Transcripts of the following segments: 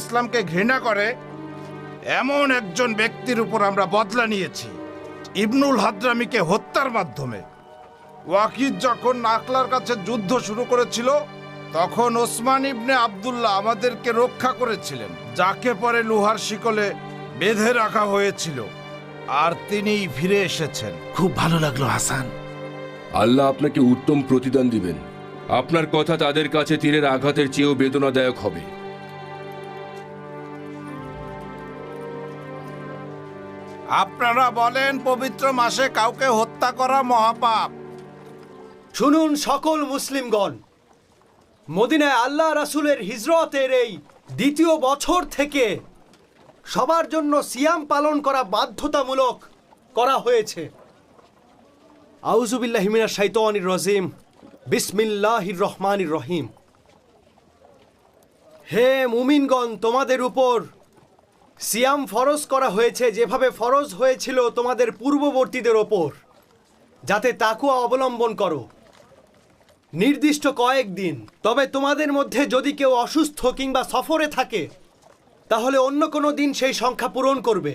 ইসলামকে ঘৃণা করে এমন একজন ব্যক্তির উপর আমরা বদলা নিয়েছি ইবনুল হাদ্রামিকে হত্যার মাধ্যমে। ওয়াকিদ যখন নাকলার কাছে যুদ্ধ শুরু করেছিল তখন ওসমান ইবনে আবদুল্লাহ আমাদেরকে রক্ষা করেছিলেন যাকে পরে লোহার শিকলে বেঁধে রাখা হয়েছিল আর তিনিই ফিরে এসেছেন। খুব ভালো লাগল হাসান। আল্লাহ আপনাকে উত্তম প্রতিদান দিবেন। আপনার কথা তাদের কাছে তীরের আঘাতের চেয়েও বেদনাদায়ক হবে। আপনারা বলেন পবিত্র মাসে কাউকে হত্যা করা মহাপাপ। শুনুন সকল মুসলিমগণ, মদিনায় আল্লাহ রাসূলের হিজরতের এই দ্বিতীয় বছর থেকে সবার জন্য সিয়াম পালন করা বাধ্যতামূলক করা হয়েছে। আউজুবিল্লাহ হিমিনা শাইতানির রজিম। বিসমিল্লাহির রহমানির রহিম। হে মুমিনগণ, তোমাদের উপর সিয়াম ফরজ করা হয়েছে, যেভাবে ফরজ হয়েছিল তোমাদের পূর্ববর্তীদের ওপর। যাতে তাকুয়া অবলম্বন করো। নির্দিষ্ট কয়েকদিন তবে তোমাদের মধ্যে যদি কেউ অসুস্থ কিংবা সফরে থাকে, তাহলে অন্য কোনো দিন সেই সংখ্যা পূরণ করবে।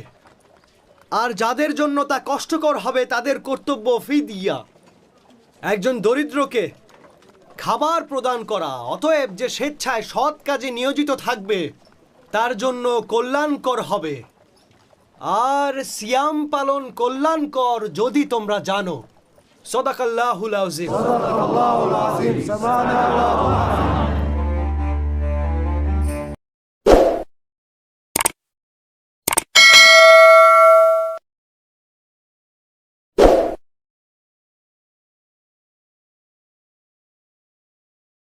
আর যাদের জন্য তা কষ্টকর হবে, তাদের কর্তব্য ফিদিয়া। একজন দরিদ্রকে খাবার প্রদান করা, অতএব যে স্বেচ্ছায় সৎ কাজে নিয়োজিত থাকবে তার জন্য কল্যাণকর হবে। আর সিয়াম পালন কল্যাণকর যদি তোমরা জানো। সদাকাল্লাহুল আজিম